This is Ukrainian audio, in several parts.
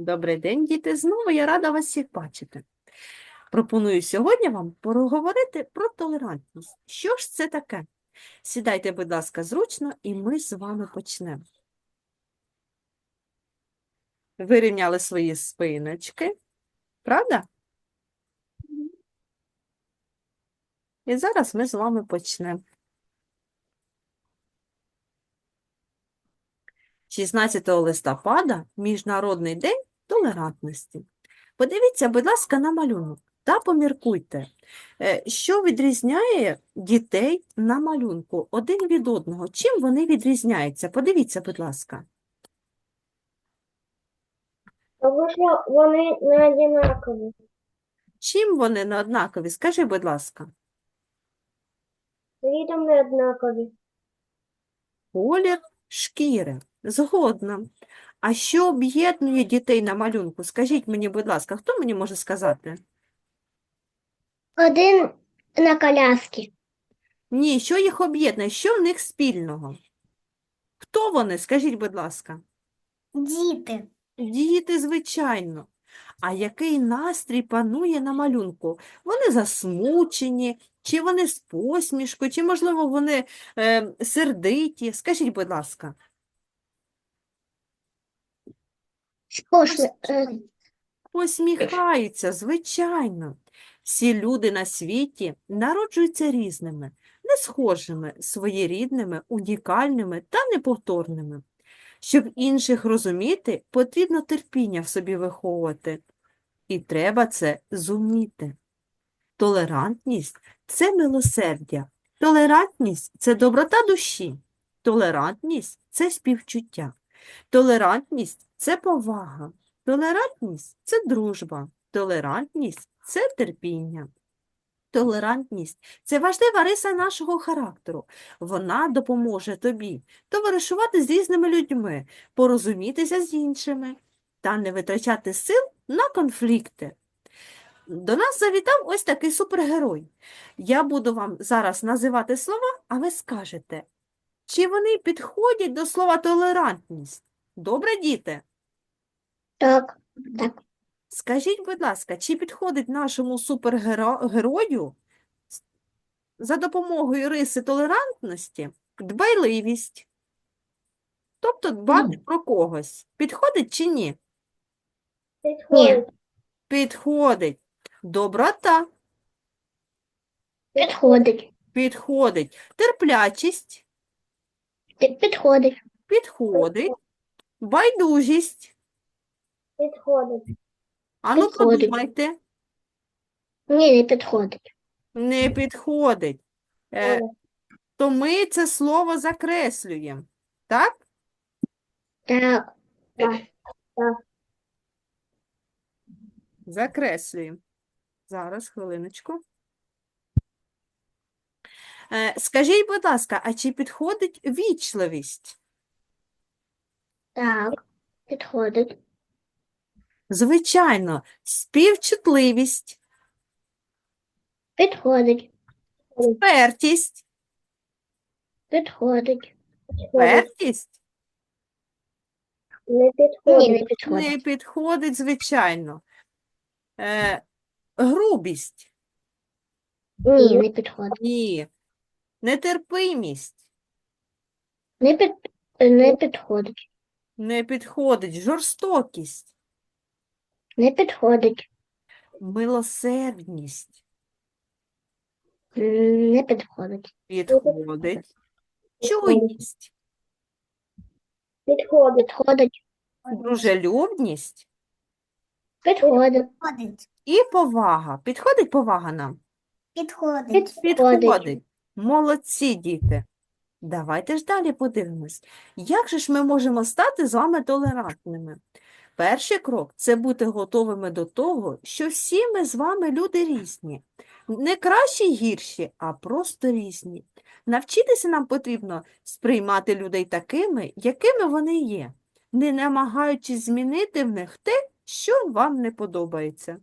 Добрий день, діти. Знову я рада вас всіх бачити. Пропоную сьогодні вам поговорити про толерантність. Що ж це таке? Сідайте, будь ласка, зручно, і ми з вами почнемо. Вирівняли свої спиночки, правда? І зараз ми з вами почнемо. 16 листопада Міжнародний день толерантності. Подивіться, будь ласка, на малюнок та поміркуйте, е, що відрізняє дітей на малюнку один від одного. Чим вони відрізняються? Подивіться, будь ласка. Тому що вони не однакові. Чим вони не однакові? Скажи, будь ласка. Світом не однакові. Колір шкіри. Згодна. А що об'єднує дітей на малюнку? Скажіть мені, будь ласка, хто мені може сказати? Один на коляскі. Ні, що їх об'єднує? Що в них спільного? Хто вони? Скажіть, будь ласка. Діти. Діти, звичайно. А який настрій панує на малюнку? Вони засмучені, чи вони з посмішкою, чи, можливо, вони е, сердиті? Скажіть, будь ласка. Посміхаються, звичайно. Всі люди на світі народжуються різними, не схожими, своєрідними, унікальними та неповторними. Щоб інших розуміти, потрібно терпіння в собі виховувати. І треба це зуміти. Толерантність це милосердя. Толерантність це доброта душі. Толерантність це співчуття. Толерантність це повага. Толерантність це дружба. Толерантність це терпіння. Толерантність це важлива риса нашого характеру. Вона допоможе тобі товаришувати з різними людьми, порозумітися з іншими та не витрачати сил на конфлікти. До нас завітав ось такий супергерой. Я буду вам зараз називати слова, а ви скажете, чи вони підходять до слова толерантність? Добре, діти? Так. Так. Скажіть, будь ласка, чи підходить нашому супергерою за допомогою риси толерантності дбайливість? Тобто дбати Ні. про когось. Підходить чи ні? Ні. Підходить. Доброта Підходить. підходить. Терплячість Пі- Підходить. підходить. Байдужість. Підходить. Ану, Підходить. подумайте. Ні, не підходить. Не підходить. Е, то ми це слово закреслюємо. Так? Так. Закреслюємо. Зараз, хвилиночку. Е, Скажіть, будь ласка, а чи підходить вічливість? Так. Підходить. Звичайно, співчутливість, Підходить. впертість, Підходить. впертість Не підходить. Ні, не підходить. не підходить, звичайно. Е, грубість, Ні, не підходить. ні. Нетерпимість Не під... Не підходить. не підходить, жорстокість, Не підходить. милосердність Не підходить. підходить, чуйність, Підходить. Підходить. дружелюбність Підходить. і повага. Підходить повага нам? Підходить. Підходить. Молодці, діти. Давайте ж далі подивимось. Як же ж ми можемо стати з вами толерантними? Перший крок – це бути готовими до того, що всі ми з вами люди різні. Не кращі й гірші, а просто різні. Навчитися нам потрібно сприймати людей такими, якими вони є, не намагаючись змінити в них те, що вам не подобається.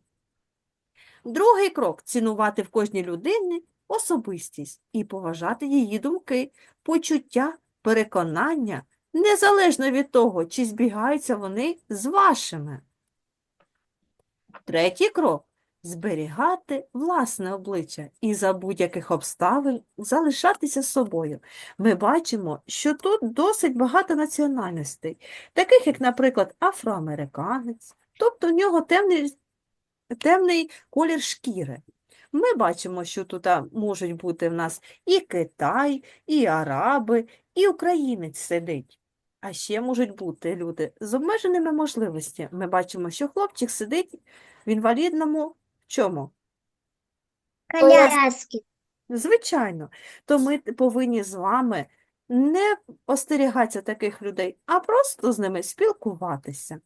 Другий крок – цінувати в кожній людині особистість і поважати її думки, почуття, переконання, незалежно від того, чи збігаються вони з вашими. Третій крок зберігати власне обличчя і за будь-яких обставин залишатися собою. Ми бачимо, що тут досить багато національностей, таких як, наприклад, афроамериканець, тобто в нього темний, темний колір шкіри. Ми бачимо, що тут можуть бути в нас і Китай, і араби, і українець сидить. А ще можуть бути люди з обмеженими можливостями. Ми бачимо, що хлопчик сидить в інвалідному чому? Коляски. Звичайно. То ми повинні з вами не остерігатися таких людей, а просто з ними спілкуватися.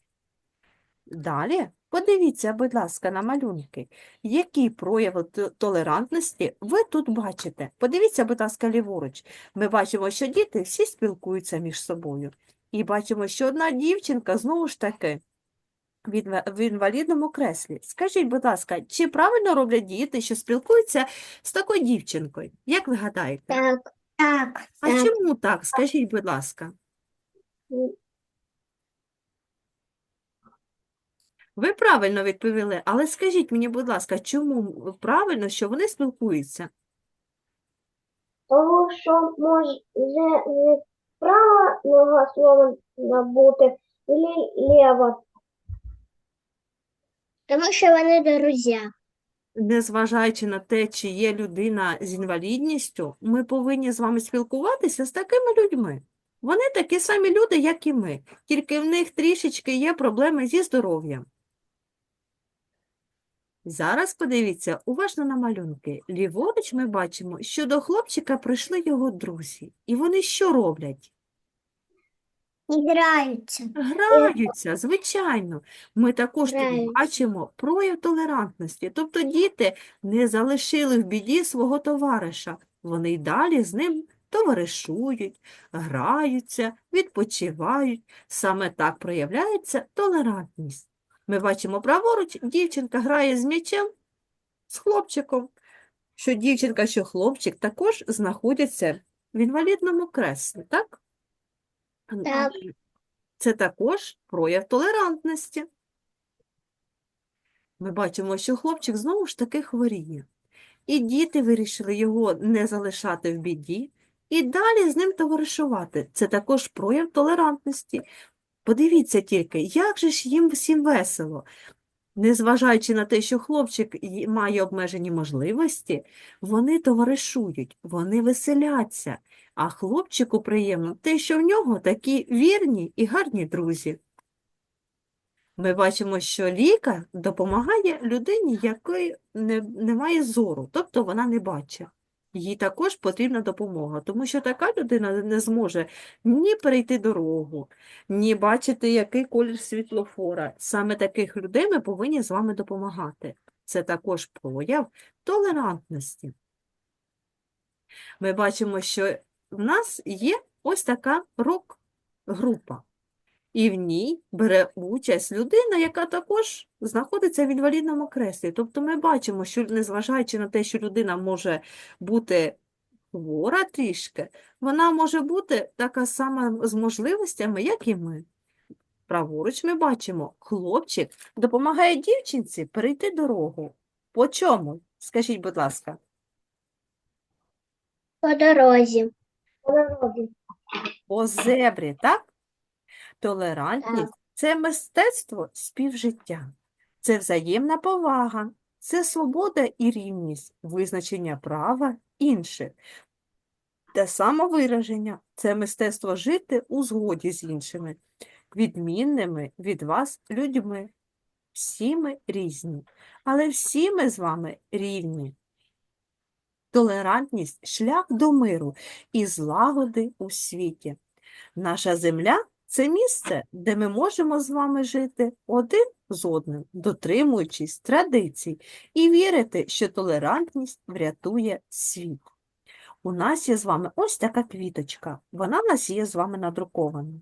Далі подивіться, будь ласка, на малюнки, які прояви толерантності ви тут бачите. Подивіться, будь ласка, ліворуч. Ми бачимо, що діти всі спілкуються між собою. І бачимо, що одна дівчинка знову ж таки в інвалідному креслі. Скажіть, будь ласка, чи правильно роблять діти, що спілкуються з такою дівчинкою? Як ви гадаєте? Так. Так. А чому так? Скажіть, будь ласка. Ви правильно відповіли, але скажіть мені, будь ласка, чому правильно, що вони спілкуються? Тому що може не права нога слова бути, і ліва. Тому що вони друзі. Незважаючи на те, чи є людина з інвалідністю, ми повинні з вами спілкуватися з такими людьми. Вони такі самі люди, як і ми, тільки в них трішечки є проблеми зі здоров'ям. Зараз подивіться уважно на малюнки. Ліворуч ми бачимо, що до хлопчика прийшли його друзі. І вони що роблять? Граються. Граються, звичайно. Ми також тут Граються. бачимо прояв толерантності. Тобто діти не залишили в біді свого товариша. Вони й далі з ним товаришують, граються, відпочивають. Саме так проявляється толерантність. Ми бачимо праворуч, дівчинка грає з м'ячем, з хлопчиком. Що дівчинка, що хлопчик також знаходяться в інвалідному креслі, так? Так. Це також прояв толерантності. Ми бачимо, що хлопчик знову ж таки хворіє. І діти вирішили його не залишати в біді і далі з ним товаришувати. Це також прояв толерантності. Подивіться тільки, як же ж їм всім весело. Незважаючи на те, що хлопчик має обмежені можливості, вони товаришують, вони веселяться, а хлопчику приємно те, що в нього такі вірні і гарні друзі. Ми бачимо, що лікар допомагає людині, якої не, немає зору, тобто вона не бачить. Їй також потрібна допомога, тому що така людина не зможе ні перейти дорогу, ні бачити, який колір світлофора. Саме таких людей ми повинні з вами допомагати. Це також прояв толерантності. Ми бачимо, що в нас є ось така рок-група. І в ній бере участь людина, яка також знаходиться в інвалідному креслі. Тобто ми бачимо, що незважаючи на те, що людина може бути хвора трішки, вона може бути така сама з можливостями, як і ми. Праворуч ми бачимо, хлопчик допомагає дівчинці перейти дорогу. По чому? Скажіть, будь ласка. По дорозі. По дорозі. По зебрі, так? Толерантність це мистецтво співжиття, це взаємна повага, це свобода і рівність, визначення права інших. Та самовираження це мистецтво жити у згоді з іншими, відмінними від вас людьми. Всі ми різні, але всі ми з вами рівні. Толерантність – шлях до миру і злагоди у світі. Наша земля – це місце, де ми можемо з вами жити один з одним, дотримуючись традицій, і вірити, що толерантність врятує світ. У нас є з вами ось така квіточка, вона в нас є з вами надрукована.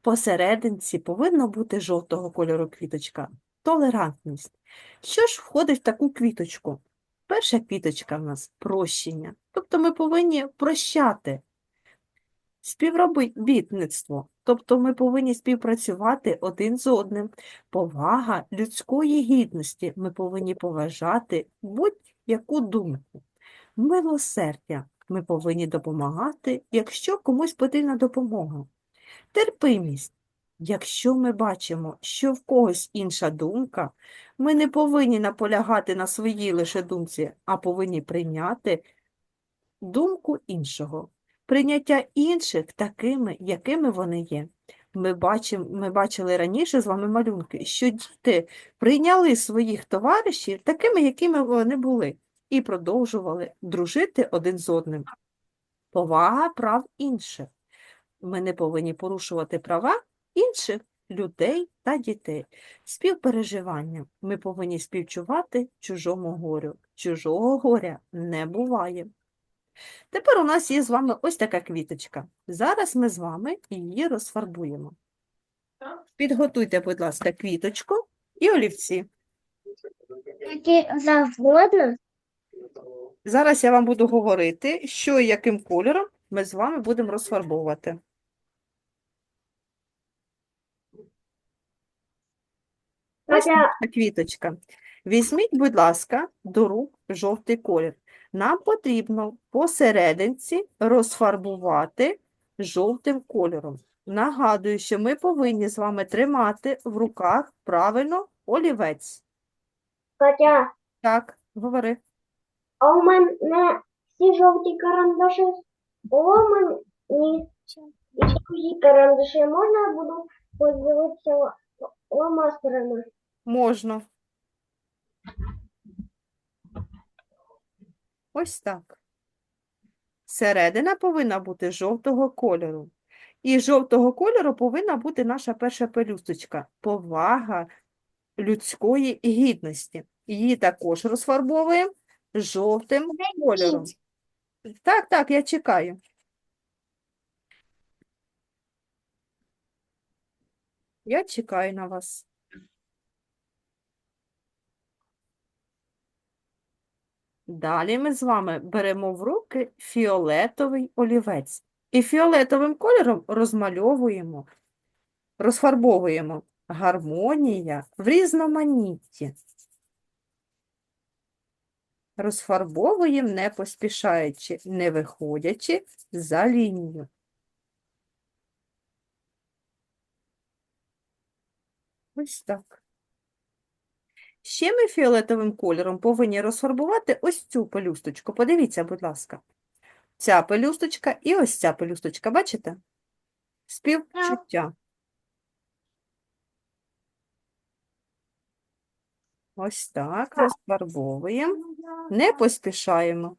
Посерединці повинна бути жовтого кольору квіточка – толерантність. Що ж входить в таку квіточку? Перша квіточка в нас – прощення. Тобто ми повинні прощати. Співробітництво. Тобто ми повинні співпрацювати один з одним. Повага людської гідності. Ми повинні поважати будь-яку думку. Милосердя. Ми повинні допомагати, якщо комусь потрібна допомога. Терпимість. Якщо ми бачимо, що в когось інша думка, ми не повинні наполягати на своїй лише думці, а повинні прийняти думку іншого. Прийняття інших такими, якими вони є. Ми, бачимо, ми бачили раніше з вами малюнки, що діти прийняли своїх товаришів такими, якими вони були, і продовжували дружити один з одним. Повага прав інших. Ми не повинні порушувати права інших людей та дітей. Співпереживання. Ми повинні співчувати чужому горю. Чужого горя не буває. Тепер у нас є з вами ось така квіточка. Зараз ми з вами її розфарбуємо. Підготуйте, будь ласка, квіточку і олівці. Завгодно. Зараз я вам буду говорити, що і яким кольором ми з вами будемо розфарбовувати. Ось квіточка. Візьміть, будь ласка, до рук жовтий колір. Нам потрібно посерединці розфарбувати жовтим кольором. Нагадую, що ми повинні з вами тримати в руках правильно олівець. Катя, Так, говори. а у мене всі жовті карандаші ломані. І всі карандаші можна я буду подивитися ломастерами? Можна. Ось так. Середина повинна бути жовтого кольору. І жовтого кольору повинна бути наша перша пелюсточка – повага людської гідності. Її також розфарбовуємо жовтим кольором. Так, так, я чекаю. Я чекаю на вас. Далі ми з вами беремо в руки фіолетовий олівець. І фіолетовим кольором розмальовуємо, розфарбовуємо гармонія в різноманітті. Розфарбовуємо не поспішаючи, не виходячи за лінію. Ось так. Ще ми фіолетовим кольором повинні розфарбувати ось цю пелюсточку. Подивіться, будь ласка. Ця пелюсточка і ось ця пелюсточка, бачите? Співчуття. Ось так, розфарбовуємо, не поспішаємо.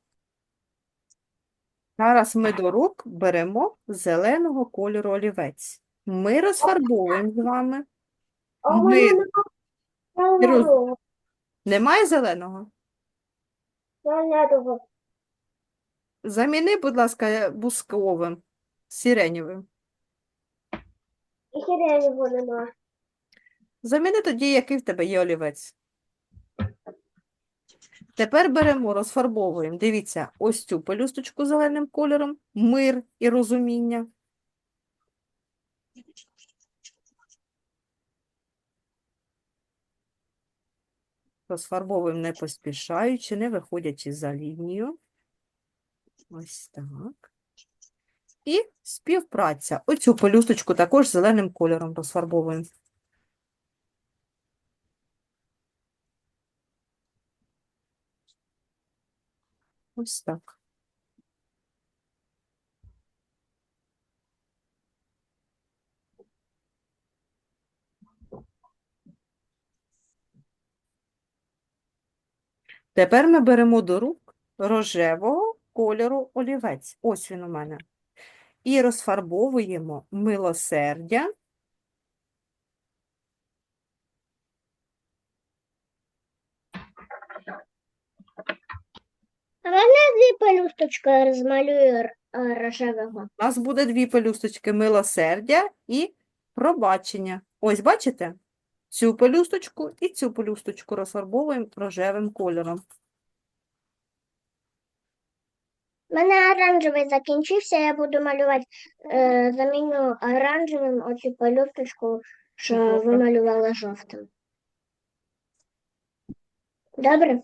Зараз ми до рук беремо зеленого кольору олівець. Ми розфарбовуємо з вами. Ми- мене немає зеленого. Фіолетового. Заміни, будь ласка, бусковим, сиренєвим. І немає. Заміни тоді, який в тебе є олівець. Тепер беремо, розфарбовуємо. Дивіться, ось цю пелюсточку зеленим кольором, мир і розуміння. Розфарбовуємо не поспішаючи, не виходячи за лінію. Ось так. І співпраця. Оцю пелюсточку також зеленим кольором розфарбовуємо. Ось так. Тепер ми беремо до рук рожевого кольору олівець. Ось він у мене. І розфарбовуємо милосердя. А мене дві пелюсточки розмалюю рожевого. У нас буде дві пелюсточки милосердя і пробачення. Ось, бачите? Цю пелюсточку і цю пелюсточку розфарбовуємо рожевим кольором. У мене оранжевий закінчився, я буду малювати, е, заміню оранжевим оцю пелюсточку, що вималювала жовтим. Добре?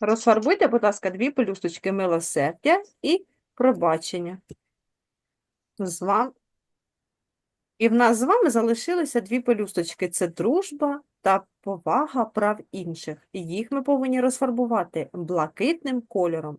Розфарбуйте, будь ласка, дві пелюсточки милосердя і пробачення. З вам... І в нас з вами залишилися дві пелюсточки. Це дружба та повага прав інших. І їх ми повинні розфарбувати блакитним кольором.